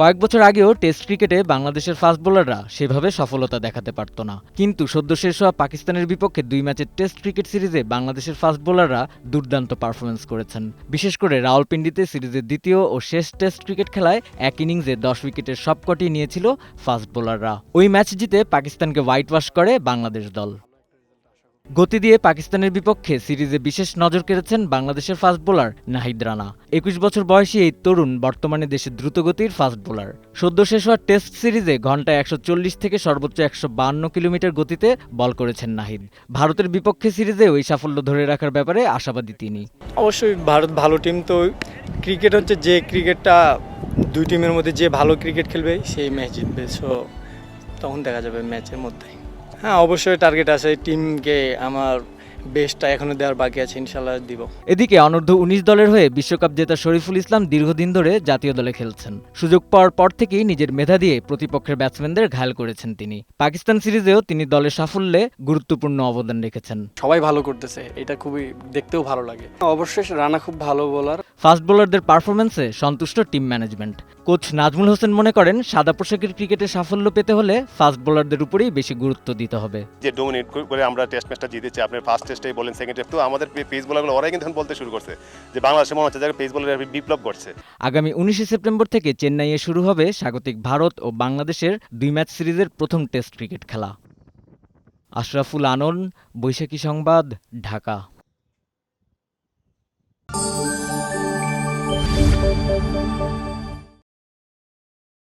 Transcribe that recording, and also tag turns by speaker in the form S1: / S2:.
S1: কয়েক বছর আগেও টেস্ট ক্রিকেটে বাংলাদেশের ফাস্ট বোলাররা সেভাবে সফলতা দেখাতে পারত না। কিন্তু সদ্য শেষ হওয়া পাকিস্তানের বিপক্ষে দুই ম্যাচের টেস্ট ক্রিকেট সিরিজে বাংলাদেশের ফাস্ট বোলাররা দুর্দান্ত পারফরমেন্স করেছেন। বিশেষ করে রাওয়ালপিন্ডিতে সিরিজের দ্বিতীয় ও শেষ টেস্ট ক্রিকেট খেলায় এক ইনিংসে দশ উইকেটের সবকটি নিয়েছিল ফাস্ট বোলাররা। ওই ম্যাচ জিতে পাকিস্তানকে হোয়াইট ওয়াশ করে বাংলাদেশ দল। গতি দিয়ে পাকিস্তানের বিপক্ষে সিরিজে বিশেষ নজর কেড়েছেন বাংলাদেশের ফাস্ট বোলার নাহিদ রানা। একুশ বছর বয়সী এই তরুণ বর্তমানে দেশের দ্রুতগতির ফাস্ট বোলার। সদ্য শেষ হওয়া টেস্ট সিরিজে ঘন্টায় একশো চল্লিশ থেকে সর্বোচ্চ একশো কিলোমিটার গতিতে বল করেছেন নাহিদ। ভারতের বিপক্ষে সিরিজে ওই সাফল্য ধরে রাখার ব্যাপারে আশাবাদী তিনি।
S2: অবশ্যই ভারত ভালো টিম তো ক্রিকেট হচ্ছে যে ক্রিকেটটা দুই টিমের মধ্যে যে ভালো ক্রিকেট খেলবে সেই ম্যাচ জিতবে। সো তখন দেখা যাবে ম্যাচের মধ্যে হ্যাঁ অবশ্যই টার্গেট আছে। টিমকে আমার বেস্টটা এখনও দেওয়ার বাকি আছে ইনশাল্লাহ দিব।
S1: এদিকে অনূর্ধ্ব উনিশ দলের হয়ে বিশ্বকাপ জেতা শরীফুল ইসলাম দীর্ঘদিন ধরে জাতীয় দলে খেলছেন। সুযোগ পাওয়ার পর থেকেই নিজের মেধা দিয়ে প্রতিপক্ষের ব্যাটসম্যানদের ঘায়াল করেছেন তিনি। পাকিস্তান সিরিজেও তিনি দলের সাফল্যে গুরুত্বপূর্ণ অবদান রেখেছেন।
S3: সবাই ভালো করতেছে এটা খুবই দেখতেও ভালো লাগে। অবশ্যই রানা খুব ভালো বোলার
S1: ফাস্ট বোলারদের পারফরমেন্সে সন্তুষ্ট team management. Coach Nazmul Hossain মনে করেন সাদা পোশাকের ক্রিকেটে সাফল্য পেতে হলে ফাস্ট বোলারদের উপরেই বেশি গুরুত্ব দিতে হবে।
S4: যে ডোমিনেট করে আমরা টেস্ট ম্যাচটা জিতেছি আপনি ফার্স্ট টেস্টেই বলেন সেকেন্ড টেস্ট তো আমাদের পেস বোলারগুলো ওরাই কিন্তু বলতে শুরু করছে যে বাংলাদেশে মনে হচ্ছে যে পেস বলার বিপ্লব করছে।
S1: আগামী উনিশে সেপ্টেম্বর থেকে চেন্নাইয়ে শুরু হবে স্বাগতিক ভারত ও বাংলাদেশের দুই ম্যাচ সিরিজের প্রথম টেস্ট ক্রিকেট খেলা। আশরাফুল আনন বৈশাখী সংবাদ ঢাকা।